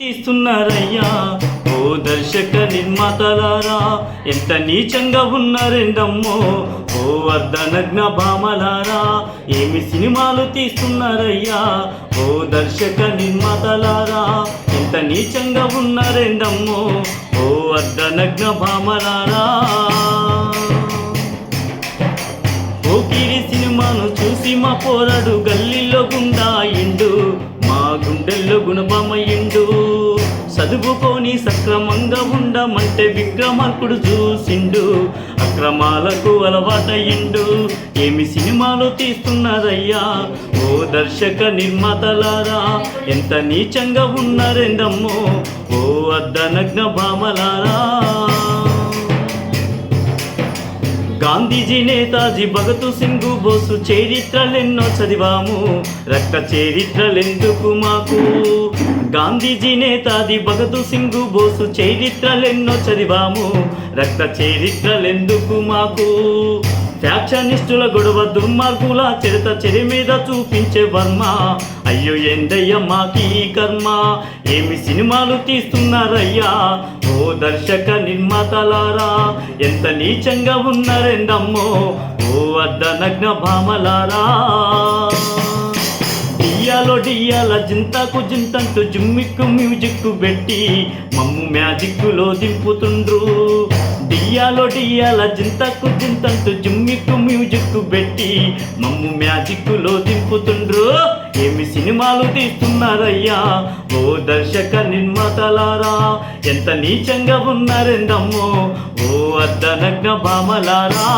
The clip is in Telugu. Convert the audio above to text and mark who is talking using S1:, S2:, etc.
S1: తీస్తున్నారయ్యా. ఓ దర్శక నిర్మాతలారా ఎంత నీచంగా ఉన్నారెండమ్మో ఓ వర్ధనగ్న భామలారా ఏమి సినిమాలు తీస్తున్నారయ్యా. ఓ దర్శక నిర్మాతలారా ఎంత నీచంగా ఉన్నారెండమ్మో ఓ వర్ధనగ్న భామలారా పోకిరి సినిమాను చూసి మా పోరాడు గల్లీలో గుండా ఎండు. గుండెల్లో గుణబమయ్యిండు చదువుకొని సక్రమంగా ఉండమంటే విక్రమార్కుడు చూసిండు. అక్రమాలకు అలవాటయ్యిండు. ఏమి సినిమాలు తీస్తున్నారయ్యా ఓ దర్శక నిర్మాతలారా ఎంత నీచంగా ఉన్నారెందమ్మో? ఓ అర్ధనగ్న భామలారా. గాంధీజీ నేతాజీ భగత్ సింగ్ బోసు చరిత్రలెన్నో చదివాము. రక్త చరిత్రలెందుకు మాకు? గాంధీజీ నేతాజీ భగత్ సింగ్ బోసు చరిత్రలెన్నో చదివాము. రక్త చరిత్రలెందుకు మాకు? ఫ్యాక్షనిస్టుల గొడవ దుర్మార్గుల చరిత చెరి మీద చూపించే వర్మ. అయ్యో ఏందయ్య మాకి కర్మ? ఏమి సినిమాలు తీస్తున్నారయ్యా? ఓ దర్శక నిర్మాతలారా ఎంత నీచంగా ఉన్నారెందమ్మో? ఓ అర్ధనగ్న భామలారా. డియాలో డియాల జింతాకు జింతంటూ జిమ్మిక్కు మ్యూజిక్ పెట్టి మమ్ము మ్యాజిక్కులో దింపుతుండ్రు. డియాలో డియాల జింతకు జింతంటూ జిమ్మిక్కు మ్యూజిక్ పెట్టి మమ్ము మ్యాజిక్కులో దింపుతుండ్రు. ఏమి సినిమాలు తీస్తున్నారయ్యా? ఓ దర్శక నిర్మాతలారా ఎంత నీచంగా ఉన్నారెందమ్మో? ఓ అర్ధనగ్న భామలారా.